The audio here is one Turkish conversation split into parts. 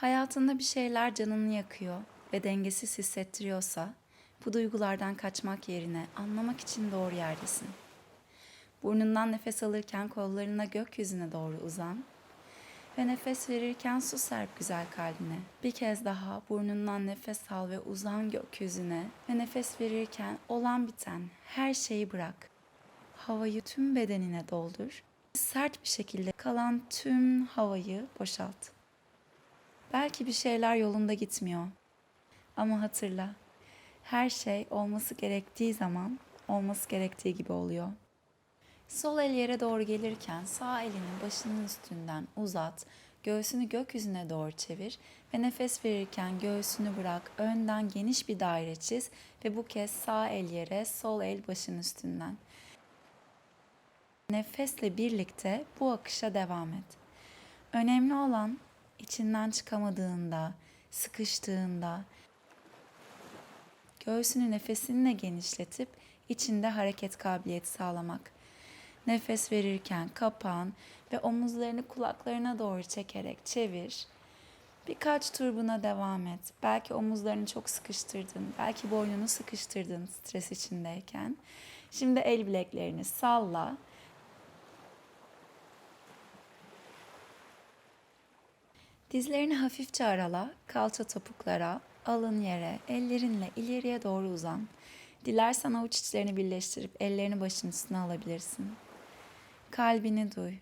Hayatında bir şeyler canını yakıyor ve dengesiz hissettiriyorsa, bu duygulardan kaçmak yerine anlamak için doğru yerdesin. Burnundan nefes alırken kollarına gökyüzüne doğru uzan ve nefes verirken su serp güzel kalbine. Bir kez daha burnundan nefes al ve uzan gökyüzüne ve nefes verirken olan biten her şeyi bırak. Havayı tüm bedenine doldur. Sert bir şekilde kalan tüm havayı boşalt. Belki bir şeyler yolunda gitmiyor. Ama hatırla, her şey olması gerektiği zaman olması gerektiği gibi oluyor. Sol el yere doğru gelirken sağ elini başının üstünden uzat, göğsünü gökyüzüne doğru çevir ve nefes verirken göğsünü bırak, önden geniş bir daire çiz ve bu kez sağ el yere, sol el başın üstünden. Nefesle birlikte bu akışa devam et. Önemli olan içinden çıkamadığında, sıkıştığında göğsünü nefesinle genişletip içinde hareket kabiliyeti sağlamak. Nefes verirken kapan ve omuzlarını kulaklarına doğru çekerek çevir. Birkaç tur buna devam et. Belki omuzlarını çok sıkıştırdın, belki boynunu sıkıştırdın stres içindeyken. Şimdi el bileklerini salla. Dizlerini hafifçe arala, kalça topuklara, alın yere, ellerinle ileriye doğru uzan. Dilersen avuç içlerini birleştirip ellerini başın üstüne alabilirsin. Kalbini duy.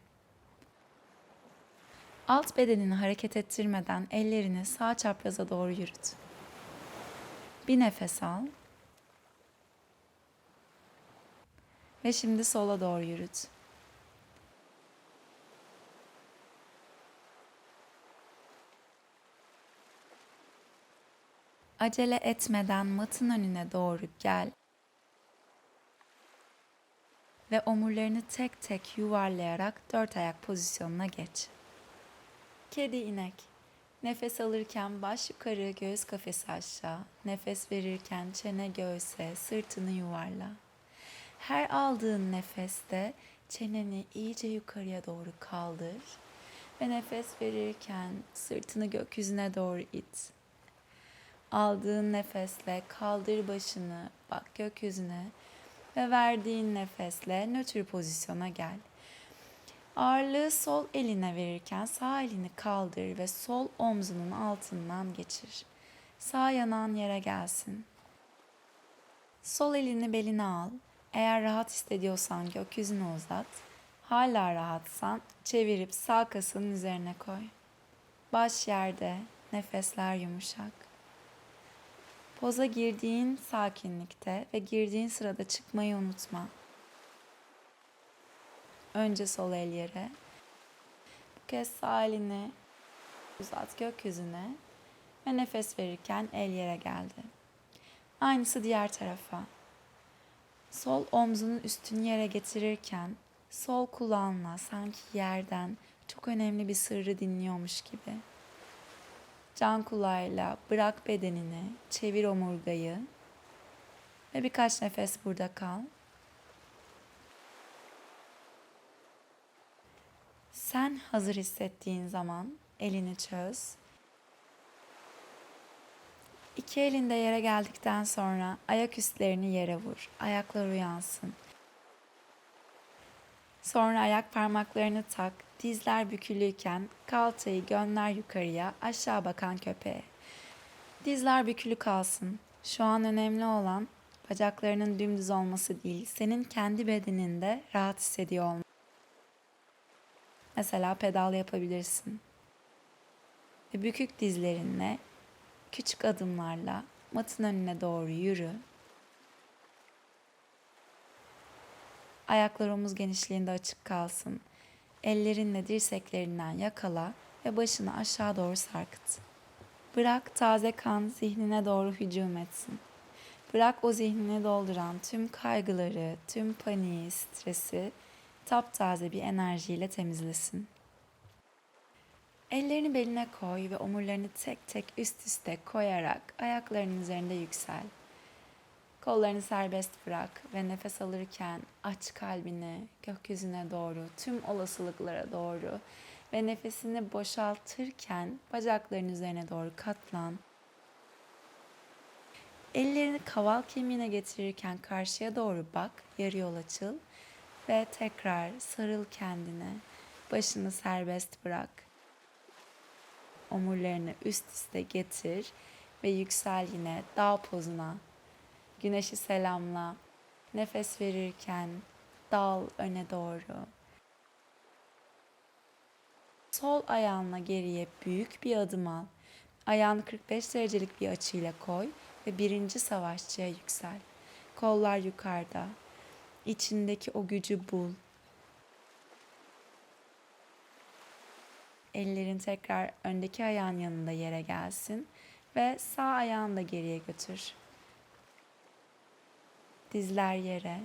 Alt bedenini hareket ettirmeden ellerini sağ çapraza doğru yürüt. Bir nefes al. Ve şimdi sola doğru yürüt. Acele etmeden matın önüne doğru gel. Ve omurlarını tek tek yuvarlayarak dört ayak pozisyonuna geç. Kedi inek. Nefes alırken baş yukarı, göğüs kafesi aşağı. Nefes verirken çene göğse, sırtını yuvarla. Her aldığın nefeste çeneni iyice yukarıya doğru kaldır ve nefes verirken sırtını gökyüzüne doğru it. Aldığın nefesle kaldır başını, bak gökyüzüne ve verdiğin nefesle nötr pozisyona gel. Ağırlığı sol eline verirken sağ elini kaldır ve sol omzunun altından geçir. Sağ yanağın yere gelsin. Sol elini beline al. Eğer rahat hissediyorsan gökyüzüne uzat. Hala rahatsan çevirip sağ kasının üzerine koy. Baş yerde, nefesler yumuşak. Poza girdiğin sakinlikte ve girdiğin sırada çıkmayı unutma. Önce sol el yere. Bu kez sağ elini uzat gökyüzüne ve nefes verirken el yere geldi. Aynısı diğer tarafa. Sol omzunu üstün yere getirirken sol kulağınla sanki yerden çok önemli bir sırrı dinliyormuş gibi Can kulağıyla bırak bedenini, çevir omurgayı ve birkaç nefes burada kal. Sen hazır hissettiğin zaman elini çöz. İki elinde yere geldikten sonra ayak üstlerini yere vur. Ayaklar uyansın. Sonra ayak parmaklarını tak, dizler bükülüyken kalçayı gönder yukarıya, aşağı bakan köpeğe. Dizler bükülü kalsın. Şu an önemli olan bacaklarının dümdüz olması değil, senin kendi bedeninde rahat hissediyor olman. Mesela pedal yapabilirsin. Ve bükük dizlerinle küçük adımlarla matın önüne doğru yürü. Ayaklar omuz genişliğinde açık kalsın. Ellerinle dirseklerinden yakala ve başını aşağı doğru sarkıt. Bırak taze kan zihnine doğru hücum etsin. Bırak o zihnini dolduran tüm kaygıları, tüm paniği, stresi taptaze bir enerjiyle temizlesin. Ellerini beline koy ve omurlarını tek tek üst üste koyarak ayaklarının üzerinde yüksel. Kollarını serbest bırak ve nefes alırken aç kalbini gökyüzüne doğru, tüm olasılıklara doğru Ve nefesini boşaltırken bacakların üzerine doğru katlan. Ellerini kaval kemiğine getirirken karşıya doğru bak, yarı yol açıl ve tekrar sarıl kendine. Başını serbest bırak. Omurlarını üst üste getir ve yüksel yine dağ pozuna. Güneşi selamla. Nefes verirken dal öne doğru. Sol ayağınla geriye büyük bir adım al. Ayağını 45 derecelik bir açıyla koy ve birinci savaşçıya yüksel. Kollar yukarıda. İçindeki o gücü bul. Ellerin tekrar öndeki ayağın yanında yere gelsin ve sağ ayağını da geriye götür. Dizler yere,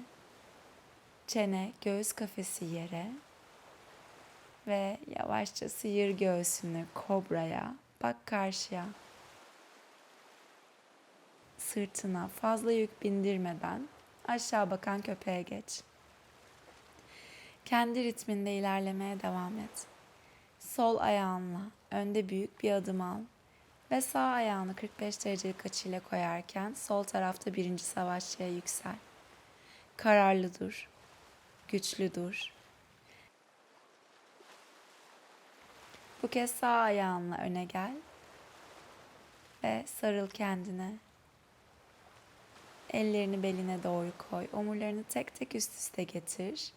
çene, göğüs kafesi yere ve yavaşça sıyır göğsünü kobraya, bak karşıya. Sırtına fazla yük bindirmeden aşağı bakan köpeğe geç. Kendi ritminde ilerlemeye devam et. Sol ayağınla önde büyük bir adım al ve sağ ayağını 45 derecelik açıyla koyarken sol tarafta birinci savaşçıya yüksel. Kararlı dur, güçlü dur. Bu kez sağ ayağınla öne gel ve sarıl kendine. Ellerini beline doğru koy. Omurlarını tek tek üst üste getir.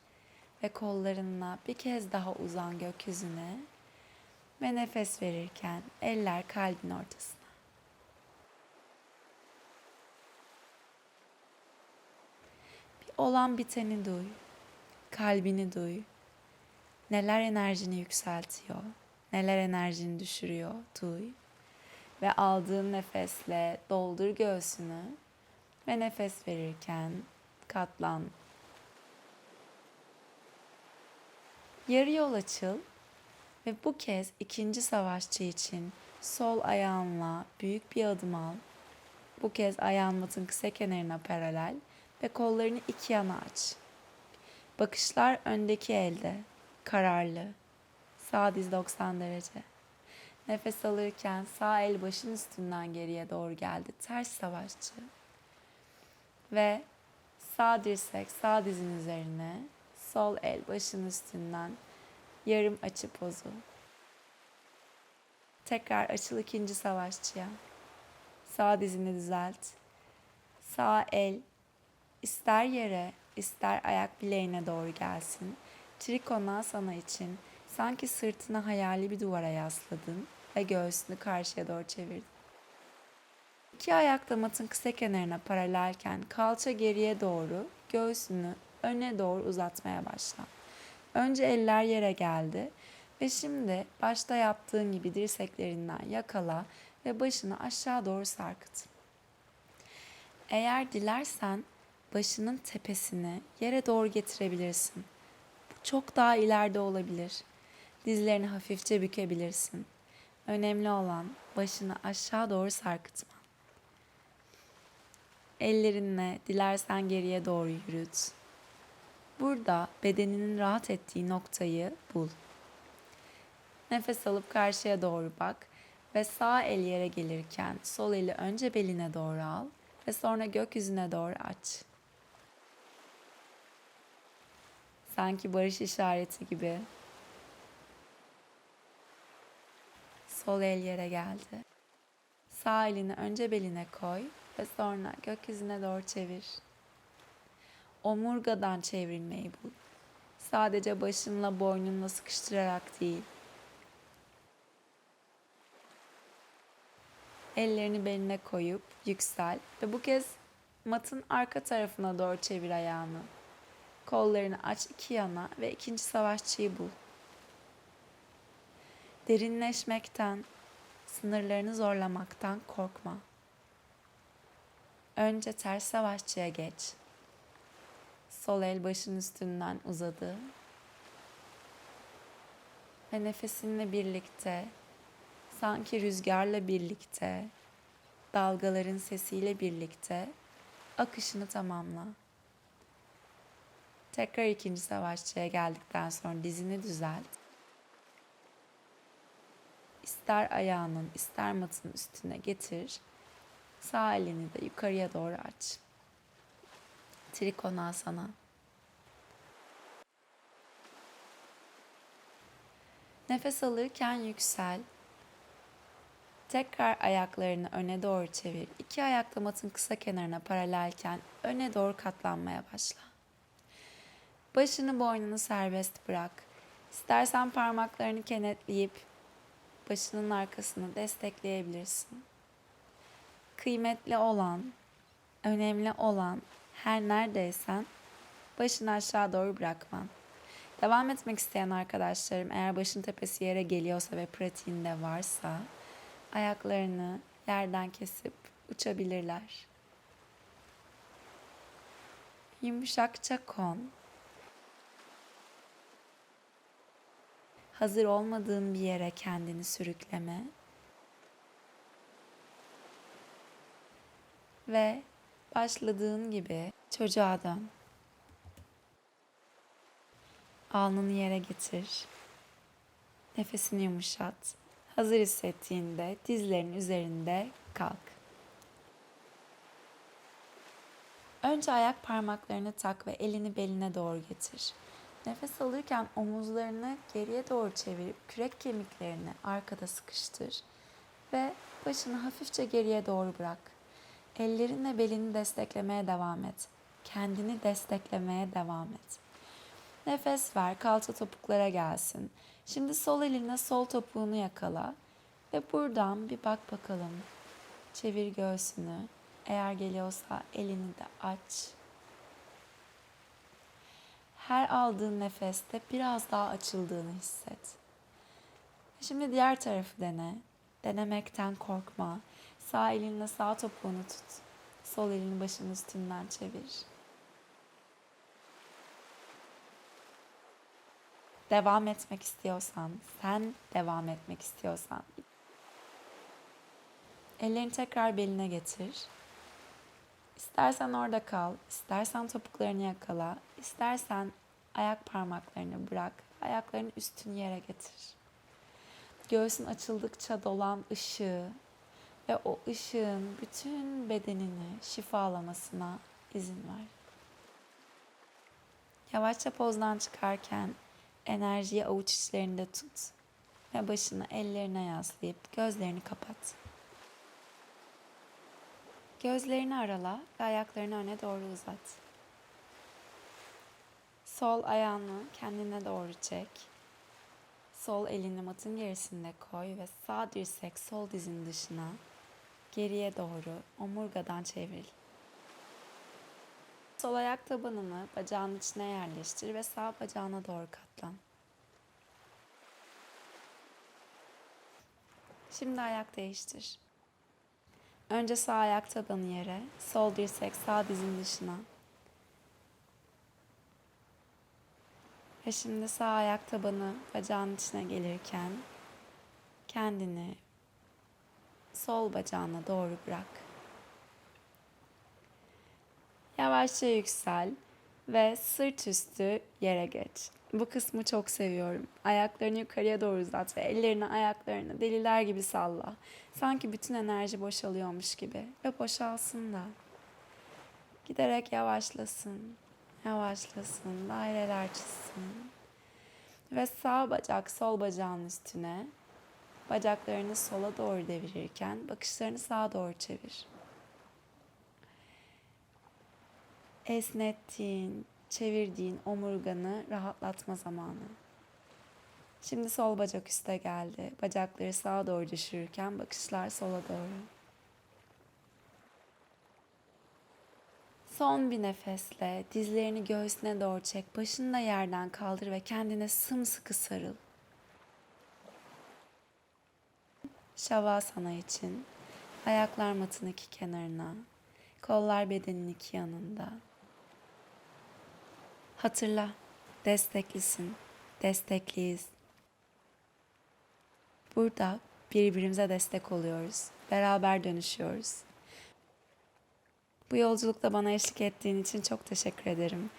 Ve kollarınla bir kez daha uzan gökyüzüne. Ve nefes verirken eller kalbin ortasına. Bir olan biteni duy. Kalbini duy. Neler enerjini yükseltiyor, neler enerjini düşürüyor duy. Ve aldığın nefesle doldur göğsünü ve nefes verirken katlan. Yarı yol açıl ve bu kez ikinci savaşçı için sol ayağınla büyük bir adım al. Bu kez ayağın matın kısa kenarına paralel ve kollarını iki yana aç. Bakışlar öndeki elde, kararlı. Sağ diz 90 derece. Nefes alırken sağ el başın üstünden geriye doğru geldi. Ters savaşçı. Ve sağ dirsek sağ dizin üzerine, sol el başın üstünden yarım açı pozu. Tekrar açıl ikinci savaşçıya. Sağ dizini düzelt. Sağ el ister yere ister ayak bileğine doğru gelsin. Trikonasana için sanki sırtına hayali bir duvara yasladın ve göğsünü karşıya doğru çevirdin. İki ayak da matın kısa kenarına paralelken kalça geriye doğru, göğsünü öne doğru uzatmaya başla. Önce eller yere geldi ve şimdi başta yaptığın gibi dirseklerinden yakala ve başını aşağı doğru sarkıt. Eğer dilersen başının tepesini yere doğru getirebilirsin. Bu çok daha ileride olabilir. Dizlerini hafifçe bükebilirsin. Önemli olan başını aşağı doğru sarkıtma. Ellerinle dilersen geriye doğru yürüt. Burada bedeninin rahat ettiği noktayı bul. Nefes alıp karşıya doğru bak ve sağ el yere gelirken sol eli önce beline doğru al ve sonra gökyüzüne doğru aç. Sanki barış işareti gibi. Sol el yere geldi. Sağ elini önce beline koy ve sonra gökyüzüne doğru çevir. Omurgadan çevrilmeyi bul. Sadece başınla boynunla sıkıştırarak değil. Ellerini beline koyup yüksel ve bu kez matın arka tarafına doğru çevir ayağını. Kollarını aç iki yana ve ikinci savaşçıyı bul. Derinleşmekten, sınırlarını zorlamaktan korkma. Önce ters savaşçıya geç. Sol el başın üstünden uzadı. Ve nefesinle birlikte, sanki rüzgarla birlikte, dalgaların sesiyle birlikte akışını tamamla. Tekrar ikinci savaşçıya geldikten sonra dizini düzelt. ister ayağının ister matın üstüne getir. Sağ elini de yukarıya doğru aç. Trikonasana. Nefes alırken yüksel. Tekrar ayaklarını öne doğru çevir. İki ayakla matın kısa kenarına paralelken öne doğru katlanmaya başla. Başını boynunu serbest bırak. İstersen parmaklarını kenetleyip başının arkasını destekleyebilirsin. Kıymetli olan, önemli olan her neredeysen başını aşağı doğru bırakman. Devam etmek isteyen arkadaşlarım eğer başın tepesi yere geliyorsa ve pratiğinde varsa ayaklarını yerden kesip uçabilirler. Yumuşakça kon. Hazır olmadığın bir yere kendini sürükleme. Ve başladığın gibi çocuğa dön. Alnını yere getir. Nefesini yumuşat. Hazır hissettiğinde dizlerin üzerinde kalk. Önce ayak parmaklarını tak ve elini beline doğru getir. Nefes alırken omuzlarını geriye doğru çevirip kürek kemiklerini arkada sıkıştır ve başını hafifçe geriye doğru bırak. Ellerinle belini desteklemeye devam et. Kendini desteklemeye devam et. Nefes ver, kalça topuklara gelsin. Şimdi sol elinle sol topuğunu yakala ve buradan bir bak bakalım. Çevir göğsünü. Eğer geliyorsa elini de aç. Her aldığın nefeste biraz daha açıldığını hisset. Şimdi diğer tarafı dene. Denemekten korkma. Sağ elinle sağ topuğunu tut. Sol elini başın üstünden çevir. devam etmek istiyorsan, sen devam etmek istiyorsan ellerini tekrar beline getir. İstersen orada kal, istersen topuklarını yakala, istersen ayak parmaklarını bırak, ayaklarının üstünü yere getir. Göğsün açıldıkça dolan ışığı ve o ışığın bütün bedenini şifalamasına izin ver. Yavaşça pozdan çıkarken enerjiyi avuç içlerinde tut ve başını ellerine yaslayıp gözlerini kapat. Gözlerini arala ve ayaklarını öne doğru uzat. Sol ayağını kendine doğru çek. Sol elini matın gerisinde koy ve sağ dirsek sol dizin dışına geriye doğru omurgadan çevir. Sol ayak tabanını bacağın içine yerleştir ve sağ bacağına doğru katlan. Şimdi ayak değiştir. Önce sağ ayak tabanı yere, sol dirsek sağ dizin dışına. Ve şimdi sağ ayak tabanı bacağın içine gelirken kendini sol bacağına doğru bırak. Yavaşça yüksel ve sırt üstü yere geç. Bu kısmı çok seviyorum. Ayaklarını yukarıya doğru uzat ve ellerini ayaklarını deliler gibi salla. Sanki bütün enerji boşalıyormuş gibi ve boşalsın da. Giderek yavaşlasın, yavaşlasın, daireler çizsin. Ve sağ bacak sol bacağın üstüne, bacaklarını sola doğru devirirken bakışlarını sağa doğru çevir. esnettiğin, çevirdiğin omurganı rahatlatma zamanı. Şimdi sol bacak üste geldi. Bacakları sağa doğru düşürürken bakışlar sola doğru. Son bir nefesle dizlerini göğsüne doğru çek. Başını da yerden kaldır ve kendine sımsıkı sarıl. Şavasana için ayaklar matın iki kenarına, kollar bedenin iki yanında. Hatırla, desteklisin, destekliyiz. Burada birbirimize destek oluyoruz, beraber dönüşüyoruz. Bu yolculukta bana eşlik ettiğin için çok teşekkür ederim.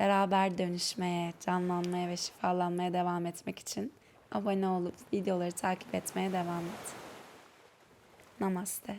Beraber dönüşmeye, canlanmaya ve şifalanmaya devam etmek için abone olup videoları takip etmeye devam et. Namaste.